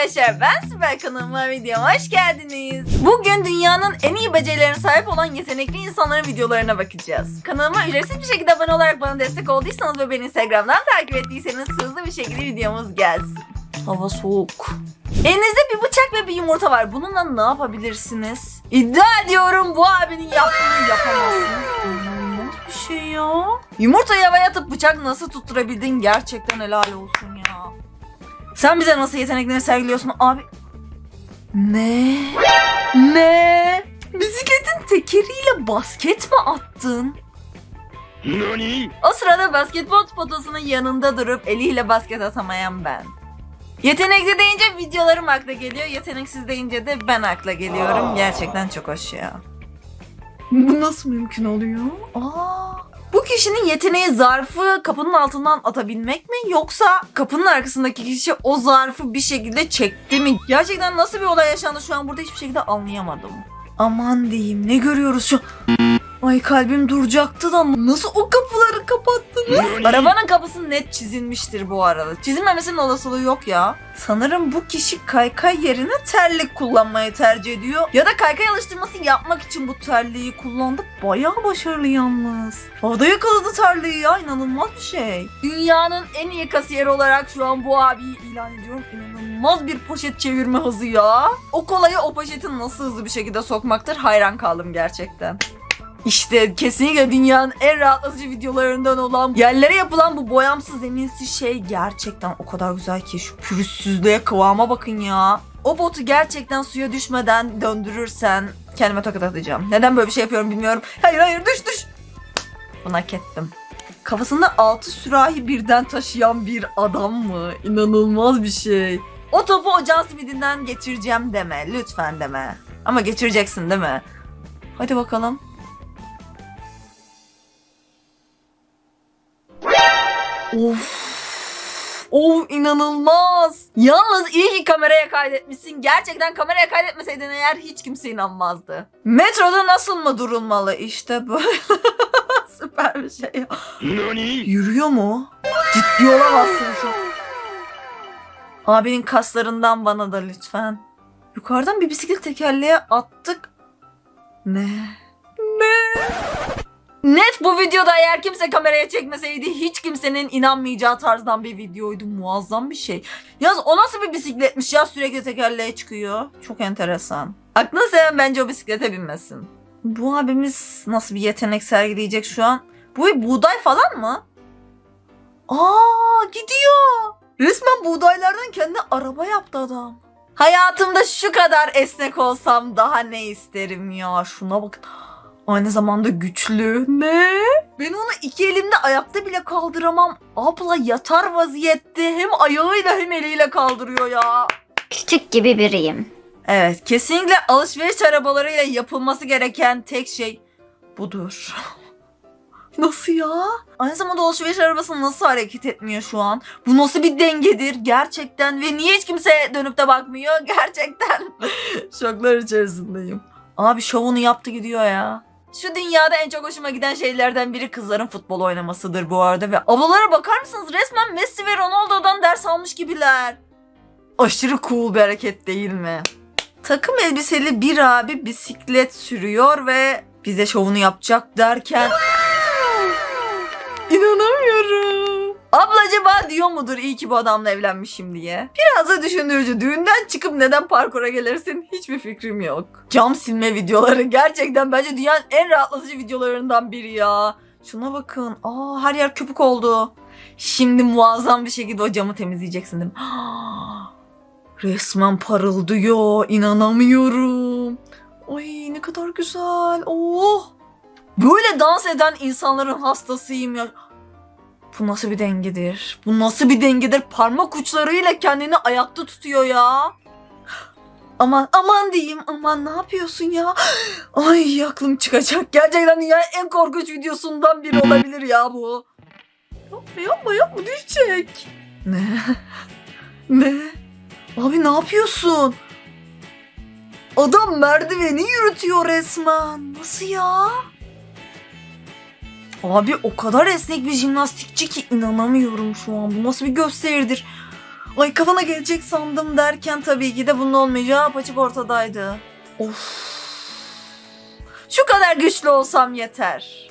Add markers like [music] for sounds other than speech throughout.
arkadaşlar ben Süper kanalıma videoma hoş geldiniz. Bugün dünyanın en iyi becerilerine sahip olan yetenekli insanların videolarına bakacağız. Kanalıma ücretsiz bir şekilde abone olarak bana destek olduysanız ve beni Instagram'dan takip ettiyseniz hızlı bir şekilde videomuz gelsin. Hava soğuk. Elinizde bir bıçak ve bir yumurta var. Bununla ne yapabilirsiniz? İddia ediyorum bu abinin yaptığını yapamazsınız. Bir şey ya. Yumurtayı havaya atıp bıçak nasıl tutturabildin gerçekten helal olsun ya. Sen bize nasıl yeteneklerini sergiliyorsun abi? Ne? Ne? Bisikletin tekeriyle basket mi attın? 何 O sırada basketbol potasının yanında durup eliyle basket atamayan ben. Yetenekli deyince videolarım akla geliyor. Yeteneksiz deyince de ben akla geliyorum. Gerçekten çok hoş ya. Bu nasıl mümkün oluyor? Aa, bu kişinin yeteneği zarfı kapının altından atabilmek mi? Yoksa kapının arkasındaki kişi o zarfı bir şekilde çekti mi? Gerçekten nasıl bir olay yaşandı şu an burada hiçbir şekilde anlayamadım. Aman diyeyim ne görüyoruz şu Ay kalbim duracaktı da nasıl o kapıları kapattınız? Arabanın kapısı net çizilmiştir bu arada. Çizilmemesinin olasılığı yok ya. Sanırım bu kişi kaykay yerine terlik kullanmayı tercih ediyor. Ya da kaykay alıştırması yapmak için bu terliği kullandı. Bayağı başarılı yalnız. Havada yakaladı terliği ya inanılmaz bir şey. Dünyanın en iyi kasiyeri olarak şu an bu abiyi ilan ediyorum. İnanılmaz bir poşet çevirme hızı ya. O kolayı o poşetin nasıl hızlı bir şekilde sokmaktır hayran kaldım gerçekten. İşte kesinlikle dünyanın en rahatlatıcı videolarından olan yerlere yapılan bu boyamsız zeminsiz şey gerçekten o kadar güzel ki şu pürüzsüzlüğe kıvama bakın ya. O botu gerçekten suya düşmeden döndürürsen kendime tokat atacağım. Neden böyle bir şey yapıyorum bilmiyorum. Hayır hayır düş düş. Bunu hak ettim. Kafasında altı sürahi birden taşıyan bir adam mı? İnanılmaz bir şey. O topu o can simidinden geçireceğim deme. Lütfen deme. Ama geçireceksin değil mi? Hadi bakalım. Of. Of inanılmaz. Yalnız iyi ki kameraya kaydetmişsin. Gerçekten kameraya kaydetmeseydin eğer hiç kimse inanmazdı. Metroda nasıl mı durulmalı? İşte böyle. [laughs] Süper bir şey. ya. 何 Yürüyor mu? Ciddi olamazsın şu an. Abinin kaslarından bana da lütfen. Yukarıdan bir bisiklet tekerleğe attık. Ne? Ne? Net bu videoda eğer kimse kameraya çekmeseydi hiç kimsenin inanmayacağı tarzdan bir videoydu. Muazzam bir şey. Yalnız o nasıl bir bisikletmiş ya sürekli tekerleğe çıkıyor. Çok enteresan. Aklını seven bence o bisiklete binmesin. Bu abimiz nasıl bir yetenek sergileyecek şu an? Bu bir buğday falan mı? Aa gidiyor. Resmen buğdaylardan kendi araba yaptı adam. Hayatımda şu kadar esnek olsam daha ne isterim ya. Şuna bakın. Aynı zamanda güçlü. Ne? Ben onu iki elimde ayakta bile kaldıramam. Abla yatar vaziyette hem ayağıyla hem eliyle kaldırıyor ya. Küçük gibi biriyim. Evet kesinlikle alışveriş arabalarıyla yapılması gereken tek şey budur. [laughs] Nasıl ya? Aynı zamanda alışveriş arabası nasıl hareket etmiyor şu an? Bu nasıl bir dengedir gerçekten ve niye hiç kimse dönüp de bakmıyor [laughs] gerçekten? [laughs] Şoklar içerisindeyim. Abi şovunu yaptı gidiyor ya. Şu dünyada en çok hoşuma giden şeylerden biri kızların futbol oynamasıdır bu arada ve ablalara bakar mısınız resmen Messi ve Ronaldo'dan ders almış gibiler. Aşırı cool bir hareket değil mi? Takım elbiseli bir abi bisiklet sürüyor ve bize şovunu yapacak derken İnanamıyorum. Abla acaba diyor mudur iyi ki bu adamla evlenmişim diye? Biraz da düşündürücü. Düğünden çıkıp neden parkura gelirsin hiçbir fikrim yok. Cam silme videoları gerçekten bence dünyanın en rahatlatıcı videolarından biri ya. Şuna bakın. Aa her yer köpük oldu. Şimdi muazzam bir şekilde o camı temizleyeceksin değil mi? [gasps] Resmen parıldıyor. İnanamıyorum. Ay ne kadar güzel. Oh. Böyle dans eden insanların hastasıyım ya. Bu nasıl bir dengedir? Bu nasıl bir dengedir? Parmak uçlarıyla kendini ayakta tutuyor ya. Aman aman diyeyim aman ne yapıyorsun ya? Ay aklım çıkacak. Gerçekten dünyanın en korkunç videosundan biri olabilir ya bu. Yapma yapma yapma düşecek. Ne? Ne? Abi ne yapıyorsun? Adam merdiveni yürütüyor resmen. Nasıl ya? Abi o kadar esnek bir jimnastikçi ki inanamıyorum şu an. Bu nasıl bir gösteridir? Ay kafana gelecek sandım derken tabii ki de bunun olmayacağı apaçık ortadaydı. Of. Şu kadar güçlü olsam yeter.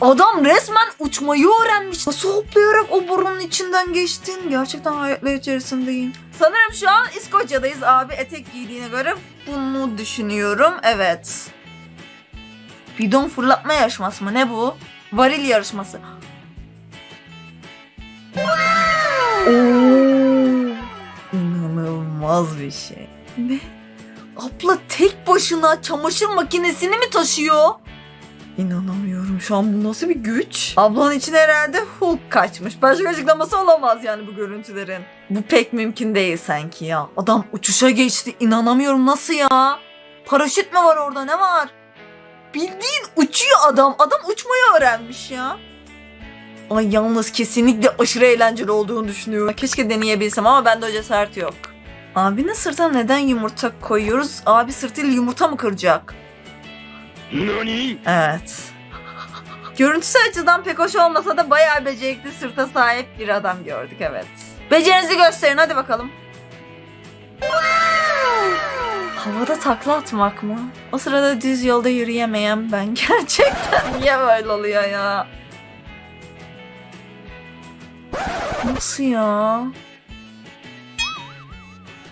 Adam resmen uçmayı öğrenmiş. Nasıl hoplayarak o burunun içinden geçtin? Gerçekten hayatlar içerisindeyim. Sanırım şu an İskoçya'dayız abi etek giydiğine göre bunu düşünüyorum. Evet. Bidon fırlatma yarışması mı? Ne bu? Varil yarışması. Oo, inanılmaz bir şey. Ne? Abla tek başına çamaşır makinesini mi taşıyor? İnanamıyorum şu an bu nasıl bir güç? Ablanın içine herhalde Hulk kaçmış. Başka açıklaması olamaz yani bu görüntülerin. Bu pek mümkün değil sanki ya. Adam uçuşa geçti. İnanamıyorum nasıl ya? Paraşüt mü var orada ne var? Bildiğin uçuyor adam. Adam uçmayı öğrenmiş ya. Ay yalnız kesinlikle aşırı eğlenceli olduğunu düşünüyorum. Keşke deneyebilsem ama bende o cesaret yok. Abinin sırtına neden yumurta koyuyoruz? Abi sırtıyla yumurta mı kıracak? 何 Evet. Görüntüsü açıdan pek hoş olmasa da bayağı becerikli sırta sahip bir adam gördük evet. Becerinizi gösterin hadi bakalım. Havada takla atmak mı? O sırada düz yolda yürüyemeyen ben [laughs] gerçekten niye böyle oluyor ya? Nasıl ya?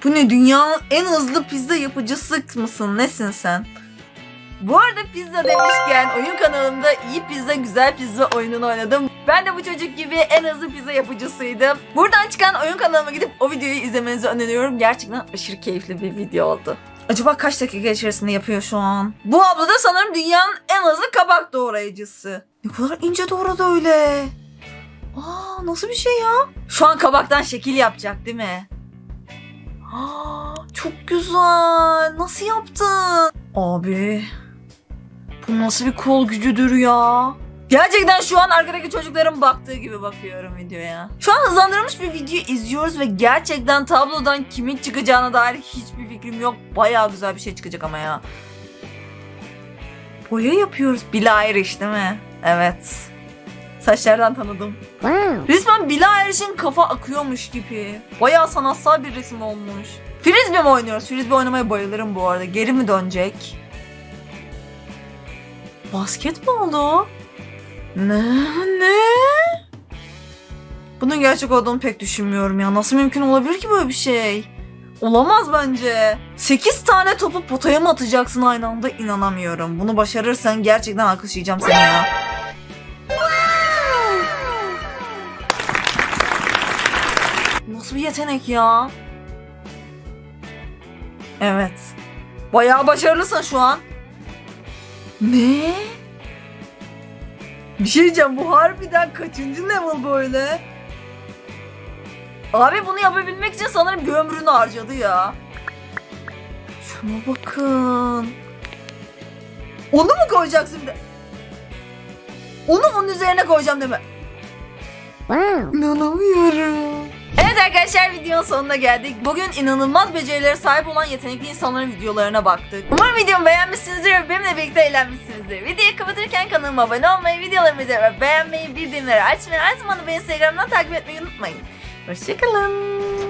Bu ne dünyanın en hızlı pizza yapıcısı mısın? Nesin sen? Bu arada pizza demişken oyun kanalımda iyi pizza güzel pizza oyununu oynadım. Ben de bu çocuk gibi en hızlı pizza yapıcısıydım. Buradan çıkan oyun kanalıma gidip o videoyu izlemenizi öneriyorum. Gerçekten aşırı keyifli bir video oldu. Acaba kaç dakika içerisinde yapıyor şu an? Bu abla da sanırım dünyanın en hızlı kabak doğrayıcısı. Ne kadar ince doğradı öyle. Aa nasıl bir şey ya? Şu an kabaktan şekil yapacak değil mi? Aa, çok güzel. Nasıl yaptın? Abi. Bu nasıl bir kol gücüdür ya? Gerçekten şu an arkadaki çocukların baktığı gibi bakıyorum videoya. Şu an hızlandırılmış bir video izliyoruz ve gerçekten tablodan kimin çıkacağına dair hiçbir fikrim yok. Bayağı güzel bir şey çıkacak ama ya. Boya yapıyoruz. Billie Eilish değil mi? Evet. Saçlardan tanıdım. Resmen Billie Eilish'in kafa akıyormuş gibi. Bayağı sanatsal bir resim olmuş. Frisbee mi oynuyoruz? Frisbee oynamaya bayılırım bu arada. Geri mi dönecek? Basketbol o. Ne? Ne? Bunun gerçek olduğunu pek düşünmüyorum ya. Nasıl mümkün olabilir ki böyle bir şey? Olamaz bence. 8 tane topu potaya mı atacaksın aynı anda? İnanamıyorum. Bunu başarırsan gerçekten alkışlayacağım seni ya. Nasıl bir yetenek ya? Evet. Bayağı başarılısın şu an. Ne? Bir şey diyeceğim bu harbiden kaçıncı level böyle? Abi bunu yapabilmek için sanırım bir ömrünü harcadı ya. Şuna bakın. Onu mu koyacaksın bir de? Onu onun üzerine koyacağım deme. İnanamıyorum. Evet arkadaşlar videonun sonuna geldik. Bugün inanılmaz becerilere sahip olan yetenekli insanların videolarına baktık. Umarım videomu beğenmişsinizdir ve benimle birlikte eğlenmişsinizdir. Videoyu kapatırken kanalıma abone olmayı, videolarımı izlemeyi, beğenmeyi, bildirimleri açmayı, aynı zamanda beni Instagram'dan takip etmeyi unutmayın. Hoşçakalın.